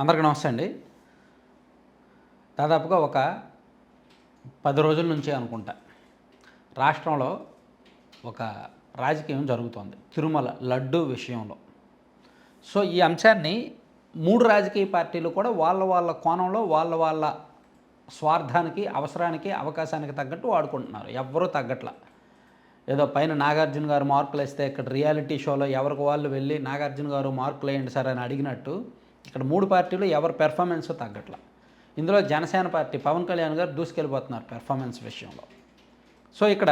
అందరికీ నమస్తే అండి. దాదాపుగా ఒక పది రోజుల నుంచి అనుకుంటా. రాష్ట్రంలో ఒక రాజకీయం జరుగుతోంది తిరుమల లడ్డు విషయంలో. సో ఈ అంశాన్ని మూడు రాజకీయ పార్టీలు కూడా వాళ్ళ వాళ్ళ కోణంలో వాళ్ళ వాళ్ళ స్వార్థానికి అవసరానికి అవకాశానికి తగ్గట్టు వాడుకుంటున్నారు. ఎవ్వరూ తగ్గట్ల. ఏదో పైన నాగార్జున గారు మార్కులు వేస్తే ఇక్కడ రియాలిటీ షోలో ఎవరికి వాళ్ళు వెళ్ళి నాగార్జున గారు మార్కులు వేయండి సార్ అని అడిగినట్టు ఇక్కడ మూడు పార్టీలు ఎవరి పెర్ఫార్మెన్స్ తగ్గట్ల. ఇందులో జనసేన పార్టీ పవన్ కళ్యాణ్ గారు దూసుకెళ్ళిపోతున్నారు పెర్ఫార్మెన్స్ విషయంలో. సో ఇక్కడ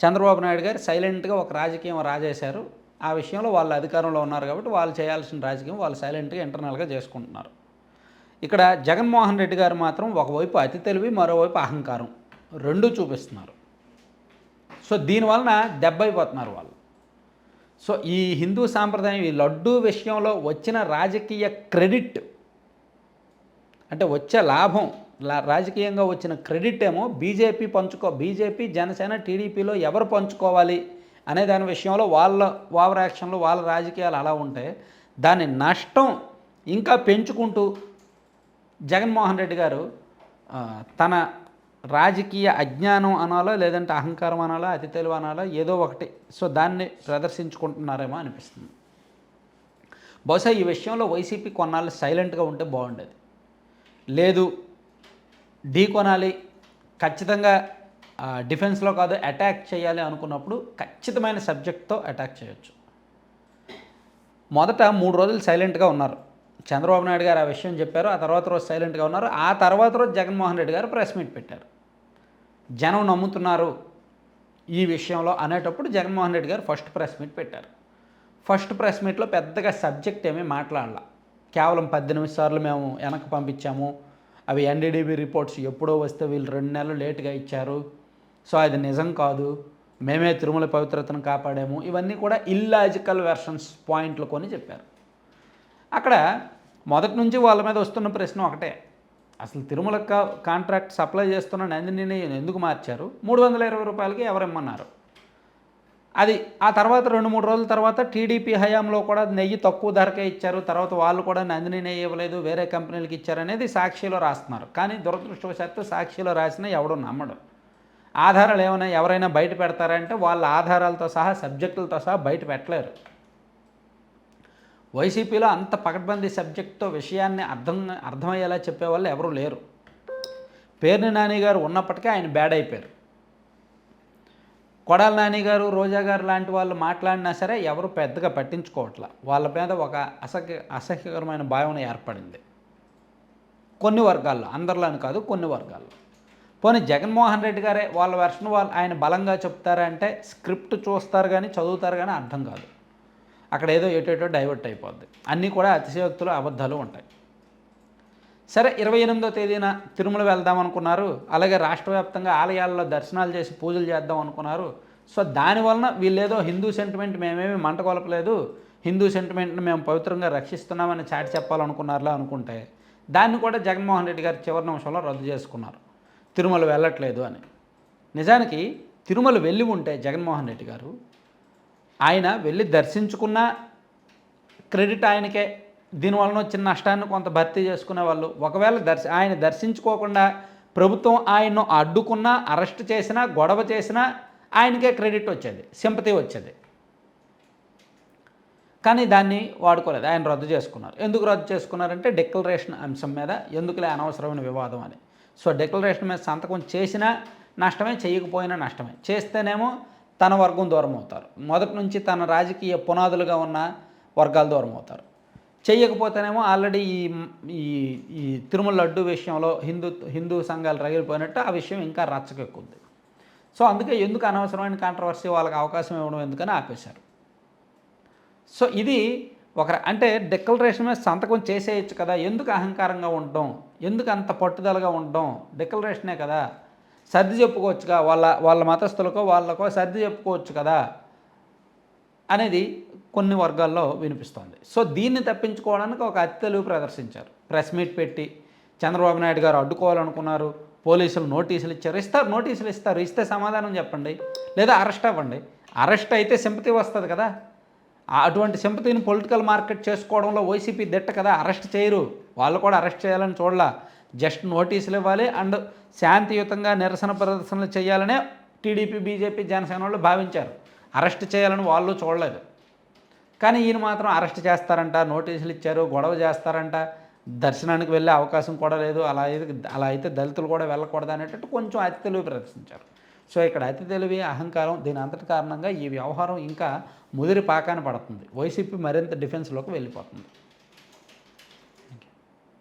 చంద్రబాబు నాయుడు గారు సైలెంట్గా ఒక రాజకీయం రాజేశారు. ఆ విషయంలో వాళ్ళు అధికారంలో ఉన్నారు కాబట్టి వాళ్ళు చేయాల్సిన రాజకీయం వాళ్ళు సైలెంట్గా ఇంటర్నల్గా చేసుకుంటున్నారు. ఇక్కడ జగన్మోహన్ రెడ్డి గారు మాత్రం ఒకవైపు అతి తెలివి మరోవైపు అహంకారం. రెండూ చూపిస్తున్నారు. సో దీనివలన దెబ్బ అయిపోతున్నారు వాళ్ళు. సో ఈ హిందూ సాంప్రదాయం ఈ లడ్డూ విషయంలో వచ్చిన రాజకీయ క్రెడిట్ అంటే వచ్చే లాభం రాజకీయంగా వచ్చిన క్రెడిట్ ఏమో బీజేపీ పంచుకో బీజేపీ జనసేన టీడీపీలో ఎవరు పంచుకోవాలి అనే దాని విషయంలో వాళ్ళ ఓవర్ యాక్షన్లు వాళ్ళ రాజకీయాలు అలా ఉంటే దాని నష్టం ఇంకా పెంచుకుంటూ జగన్మోహన్ రెడ్డి గారు తన రాజకీయ అజ్ఞానం అనాలో లేదంటే అహంకారం అనాలో అతి తెలివి అనాలో ఏదో ఒకటి. సో దాన్ని ప్రదర్శించుకుంటున్నారేమో అనిపిస్తుంది. బహుశా ఈ విషయంలో వైసీపీ కొన్నాళ్ళు సైలెంట్గా ఉంటే బాగుండేది. లేదు ఢీ కొనాలి ఖచ్చితంగా డిఫెన్స్లో కాదు అటాక్ చేయాలి అనుకున్నప్పుడు ఖచ్చితమైన సబ్జెక్ట్తో అటాక్ చేయొచ్చు. మొదట మూడు రోజులు సైలెంట్గా ఉన్నారు. చంద్రబాబు నాయుడు గారు ఆ విషయం చెప్పారు ఆ తర్వాత రోజు సైలెంట్గా ఉన్నారు. ఆ తర్వాత రోజు జగన్మోహన్ రెడ్డి గారు ప్రెస్ మీట్ పెట్టారు. జనం నమ్ముతున్నారు ఈ విషయంలో అనేటప్పుడు Jaganmohan Reddy garu first press meet పెట్టారు. ఫస్ట్ ప్రెస్ మీట్లో పెద్దగా సబ్జెక్ట్ ఏమీ మాట్లాడాల. కేవలం పద్దెనిమిది సార్లు మేము వెనక్కి పంపించాము. అవి ఎన్డీడీబీ రిపోర్ట్స్ ఎప్పుడో వస్తే వీళ్ళు రెండు నెలలు లేటుగా ఇచ్చారు. సో అది నిజం కాదు. మేమే తిరుమల పవిత్రతను కాపాడాము. ఇవన్నీ కూడా ఇల్లాజికల్ వెర్షన్స్ పాయింట్లు కొని చెప్పారు. అక్కడ మొదటి నుంచి వాళ్ళ మీద వస్తున్న ప్రశ్న ఒకటే. అసలు తిరుమల కాంట్రాక్ట్ సప్లై చేస్తున్న నందినిని ఎందుకు మార్చారు? మూడు వందల ఇరవై రూపాయలకి ఎవరమ్మన్నారు? అది ఆ తర్వాత రెండు మూడు రోజుల తర్వాత టీడీపీ హయాంలో కూడా నెయ్యి తక్కువ ధరకే ఇచ్చారు. తర్వాత వాళ్ళు కూడా నందిని నెయ్యి ఇవ్వలేదు వేరే కంపెనీలకు ఇచ్చారనేది సాక్షిలో రాస్తున్నారు. కానీ దురదృష్టవశాత్తు సాక్షిలో రాసినా ఎవడు నమ్మడు. ఆధారాలు ఏమైనా ఎవరైనా బయట పెడతారంటే వాళ్ళ ఆధారాలతో సహా సబ్జెక్టులతో సహా బయట పెట్టలేరు. వైసీపీలో అంత పకడ్బందీ సబ్జెక్ట్తో విషయాన్ని అర్థం అర్థమయ్యేలా చెప్పేవాళ్ళు ఎవరూ లేరు. పేర్ని నాని గారు ఉన్నప్పటికీ ఆయన బ్యాడ్ అయిపోయారు. కొడాల నాని గారు రోజా గారు లాంటి వాళ్ళు మాట్లాడినా సరే ఎవరు పెద్దగా పట్టించుకోవట్లా. వాళ్ళ మీద ఒక అసహ్య అసహ్యకరమైన భావన ఏర్పడింది. కొన్ని వర్గాల్లో అందరిలోని కాదు కొన్ని వర్గాల్లో. పోనీ జగన్మోహన్ రెడ్డి గారే వాళ్ళ వెర్షన్ వాళ్ళు ఆయన బలంగా చెప్తారంటే స్క్రిప్ట్ చూస్తారు కానీ చదువుతారు కానీ అర్థం కాదు. అక్కడ ఏదో ఎటో డైవర్ట్ అయిపోద్ది. అన్నీ కూడా అతిశయోక్తులు అబద్ధాలు ఉంటాయి. సరే ఇరవై ఎనిమిదో తేదీన తిరుమల వెళ్దాం అనుకున్నారు. అలాగే రాష్ట్ర వ్యాప్తంగా ఆలయాల్లో దర్శనాలు చేసి పూజలు చేద్దాం అనుకున్నారు. సో దానివలన వీళ్ళేదో హిందూ సెంటిమెంట్ మేమేమి మంట కొలపలేదు హిందూ సెంటిమెంట్ని మేము పవిత్రంగా రక్షిస్తున్నామని చాటి చెప్పాలనుకున్నారులా అనుకుంటే దాన్ని కూడా జగన్మోహన్ రెడ్డి గారు చివరి నిమిషంలో రద్దు చేసుకున్నారు. తిరుమల వెళ్ళట్లేదు అని. నిజానికి తిరుమల వెళ్ళి ఉంటే జగన్మోహన్ రెడ్డి గారు ఆయన వెళ్ళి దర్శించుకున్న క్రెడిట్ ఆయనకే. దీనివలన వచ్చిన నష్టాన్ని కొంత భర్తీ చేసుకునే వాళ్ళు. ఒకవేళ దర్శ ఆయన దర్శించుకోకుండా ప్రభుత్వం ఆయన్ను అడ్డుకున్నా అరెస్ట్ చేసినా గొడవ చేసినా ఆయనకే క్రెడిట్ వచ్చేది సింపతి వచ్చేది. కానీ దాన్ని వాడుకోలేదు. ఆయన రద్దు చేసుకున్నారు. ఎందుకు రద్దు చేసుకున్నారంటే డిక్లరేషన్ అంశం మీద ఎందుకులే అనవసరమైన వివాదం అని. సో డిక్లరేషన్ మీద సంతకం చేసినా నష్టమే చేయకపోయినా నష్టమే. చేస్తేనేమో తన వర్గం దూరం అవుతారు. మొదటి నుంచి తన రాజకీయ పునాదులుగా ఉన్న వర్గాలు దూరం అవుతారు. చేయకపోతేనేమో ఆల్రెడీ ఈ ఈ ఈ తిరుమల లడ్డు విషయంలో హిందూ హిందూ సంఘాలు రగిలిపోయినట్టు ఆ విషయం ఇంకా రచ్చకెక్కుంది. సో అందుకే ఎందుకు అనవసరమైన కాంట్రవర్సీ వాళ్ళకి అవకాశం ఇవ్వడం ఎందుకని ఆపేశారు. సో ఇది ఒక అంటే డిక్లరేషన్ మీద సంతకం చేసేయచ్చు కదా. ఎందుకు అహంకారంగా ఉండడం ఎందుకు అంత పట్టుదలగా ఉండడం డిక్లరేషనే కదా. సర్ది చెప్పుకోవచ్చుగా వాళ్ళ వాళ్ళ మతస్థులకో వాళ్ళకో సర్ది చెప్పుకోవచ్చు కదా అనేది కొన్ని వర్గాల్లో వినిపిస్తోంది. సో దీన్ని తప్పించుకోవడానికి ఒక అత్యలువు ప్రదర్శించారు. ప్రెస్ మీట్ పెట్టి చంద్రబాబు నాయుడు గారు అడ్డుకోవాలనుకున్నారు పోలీసులు నోటీసులు ఇచ్చారు. ఇస్తారు నోటీసులు ఇస్తారు. ఇస్తే సమాధానం చెప్పండి. లేదా అరెస్ట్ అవ్వండి. అరెస్ట్ అయితే సింపతి వస్తుంది కదా. అటువంటి సింపతిని పొలిటికల్ మార్కెట్ చేసుకోవడంలో వైసీపీ దిట్ట కదా. అరెస్ట్ చేయరు. వాళ్ళు కూడా అరెస్ట్ చేయాలని చూడలా. జస్ట్ నోటీసులు ఇవ్వాలి అండ్ శాంతియుతంగా నిరసన ప్రదర్శనలు చేయాలనే టీడీపీ బీజేపీ జనసేన వాళ్ళు భావించారు. అరెస్ట్ చేయాలని వాళ్ళు చూడలేదు. కానీ ఈయన మాత్రం అరెస్ట్ చేస్తారంట నోటీసులు ఇచ్చారు గొడవ చేస్తారంట. దర్శనానికి వెళ్ళే అవకాశం కూడా లేదు. అలా అయితే అలా అయితే దళితులు కూడా వెళ్ళకూడదు అనేటట్టు కొంచెం అతి తెలివి ప్రదర్శించారు. సో ఇక్కడ అతి తెలివి అహంకారం దీని అంతటి కారణంగా ఈ వ్యవహారం ఇంకా ముదిరి పాకాన పడుతుంది. వైసీపీ మరింత డిఫెన్స్లోకి వెళ్ళిపోతుంది.